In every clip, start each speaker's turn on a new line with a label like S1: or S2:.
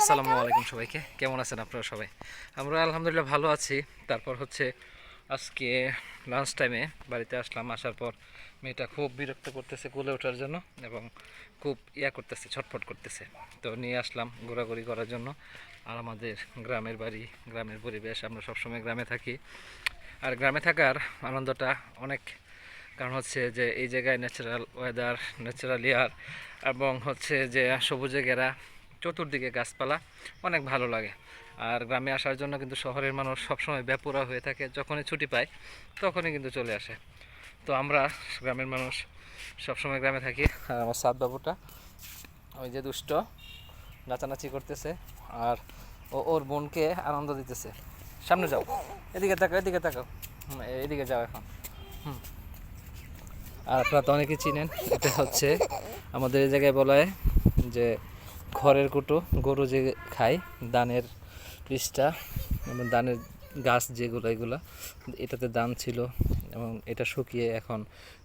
S1: আসসালামু আলাইকুম সবাইকে। কেমন আছেন আপনারা সবাই? আমরা আলহামদুলিল্লাহ ভালো আছি। তারপর হচ্ছে আজকে লাঞ্চ টাইমে বাড়িতে আসলাম আসার পর মেয়েটা খুব বিরক্ত করতেছে কোলে ওঠার জন্য এবং খুব ইয়া করতেছে ছটফট করতেছে। তো নিয়ে আসলাম ঘোরাঘুরি করার জন্য। আর আমাদের গ্রামের বাড়ি গ্রামের পরিবেশ আমরা সবসময় গ্রামে থাকি। আর গ্রামে থাকার আনন্দটা অনেক কারণ হচ্ছে যে এই জায়গায় ন্যাচারাল ওয়েদার ন্যাচারাল এয়ার এবং হচ্ছে যে সবুজে ঘেরা চতুর্দিকে গাছপালা অনেক ভালো লাগে। আর গ্রামে আসার জন্য কিন্তু শহরের মানুষ সবসময় ব্যাপুরা হয়ে থাকে, যখনই ছুটি পায় তখনই কিন্তু চলে আসে। তো আমরা গ্রামের মানুষ সবসময় গ্রামে থাকি। আর আমার সাত বাবুটা, ওই যে দুষ্ট, নাচানাচি করতেছে আর ও ওর বোনকে আনন্দ দিতেছে। সামনে যাও, এদিকে তাকাও এদিকে তাকাও। এদিকে যাও এখন। হুম। আর আপনারা তো অনেকে চিনেন, এটা হচ্ছে আমাদের এই জায়গায় বলা হয় যে খড়ের কুটো, গরু যে খায়, দানের বীজটা এবং দানের গাছ যেগুলো, এগুলো, এটাতে দান ছিল, এবং এটা শুকিয়ে এখন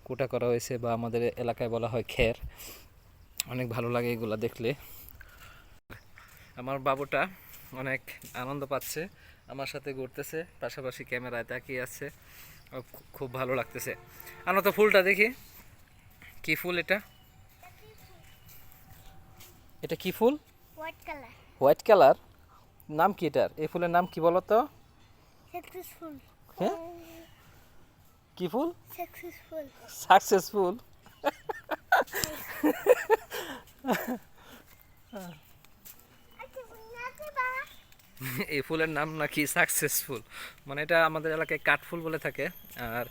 S1: কুটা করা হয়েছে, বা আমাদের এলাকায় বলা হয় খের। অনেক ভালো লাগে এগুলা দেখলে। আমার বাবুটা অনেক আনন্দ পাচ্ছে, আমার সাথে ঘুরতেছে, পাশাপাশি ক্যামেরায় তাকিয়ে আছে। খুব ভালো লাগতেছে। আমরা তো ফুলটা দেখি। কি ফুল এটা? এটা কি ফুল?
S2: হোয়াইট কালার
S1: হোয়াইট কালার নাম কি এটার? এই ফুলের নাম কি বলো তো?
S2: সাকসেসফুল
S1: হ্যাঁ? কি ফুল?
S2: সাকসেসফুল
S1: সাকসেসফুল এই ফুলের নাম নাকি সাকসেসফুল মানে এটা আমাদের এলাকায় কাঠফুল বলে থাকে। আর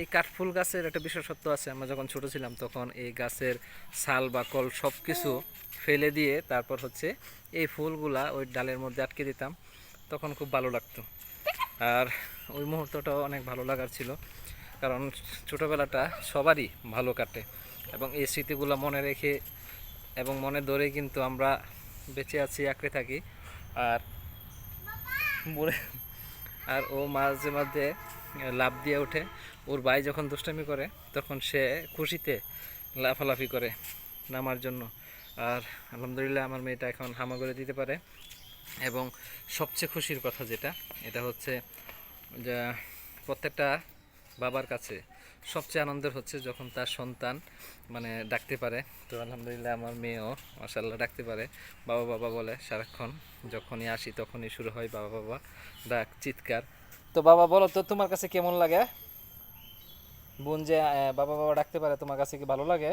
S1: এই কাঠফুল গাছের একটা বিশেষত্ব আছে, আমরা যখন ছোট ছিলাম তখন এই গাছের ছাল বা কল সব কিছু ফেলে দিয়ে তারপর হচ্ছে এই ফুলগুলা ওই ডালের মধ্যে আটকে দিতাম, তখন খুব ভালো লাগতো। আর ওই মুহূর্তটাও অনেক ভালো লাগার ছিল, কারণ ছোটোবেলাটা সবারই ভালো কাটে এবং এই স্মৃতিগুলো মনে রেখে এবং মনে ধরে কিন্তু আমরা বেঁচে আছি, আঁকড়ে থাকি। আর বুড়ে আর ও মাঝে মাঝে লাভ দিয়ে ওঠে। ওর ভাই যখন দুষ্টামি করে, তখন সে খুশিতে লাফালাফি করে নামার জন্য। আর আলহামদুলিল্লাহ আমার মেয়েটা এখন হামা করে দিতে পারে। এবং সবচেয়ে খুশির কথা যেটা, এটা হচ্ছে যে, প্রত্যেকটা বাবার কাছে সবচেয়ে আনন্দের হচ্ছে যখন তার সন্তান মানে ডাকতে পারে। তো আলহামদুলিল্লাহ আমার মেয়েও মাসাল্লাহ ডাকতে পারে। বাবা বাবা বলে সারাক্ষণ যখনই আসি তখনই শুরু হয় বাবা বাবা ডাক চিৎকার। তো বাবা বলো তো তোমার কাছে কেমন লাগে? বোন যে বাবা বাবা ডাকতে পারে তোমার কাছে কি ভালো লাগে?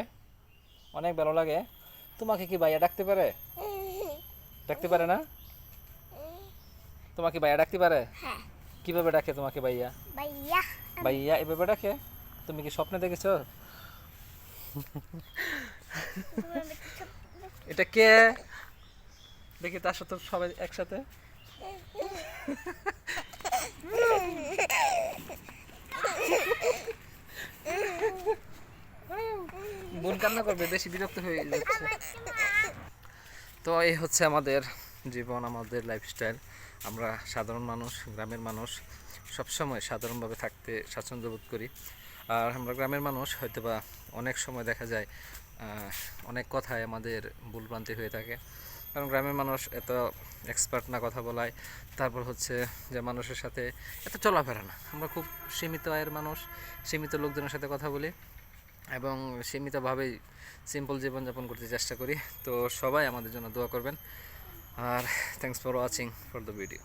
S1: অনেক ভালো লাগে। তোমাকে কি ভাইয়া ডাকতে পারে? ডাকতে পারে না? তোমাকে ভাইয়া ডাকতে পারে?
S2: হ্যাঁ।
S1: কীভাবে ডাকে তোমাকে ভাইয়া?
S2: ভাইয়া।
S1: ভাইয়া এভাবে ডাকে? তুমি কি স্বপ্নে দেখেছ? এটা কে? দেখি তার সাথে সবাই একসাথে। বোন কান্না করবে, বেশি বিরক্ত হয়ে যাচ্ছে। তো এই হচ্ছে আমাদের জীবন, আমাদের লাইফস্টাইল আমরা সাধারণ মানুষ, গ্রামের মানুষ, সবসময় সাধারণভাবে থাকতে স্বাচ্ছন্দ্য বোধ করি। আর আমরা গ্রামের মানুষ, হয়তোবা অনেক সময় দেখা যায় অনেক কথায় আমাদের ভুলভ্রান্তি হয়ে থাকে। কারণ গ্রামের মানুষ এত এক্সপার্ট না কথা বলায়। তারপর হচ্ছে যে মানুষের সাথে এত চলাফেরা না। আমরা খুব সীমিত আয়ের মানুষ, সীমিত লোকজনের সাথে কথা বলি এবং সীমিতভাবেই সিম্পল জীবনযাপন করতে চেষ্টা করি। তো সবাই আমাদের জন্য দোয়া করবেন। আর thanks for watching for the video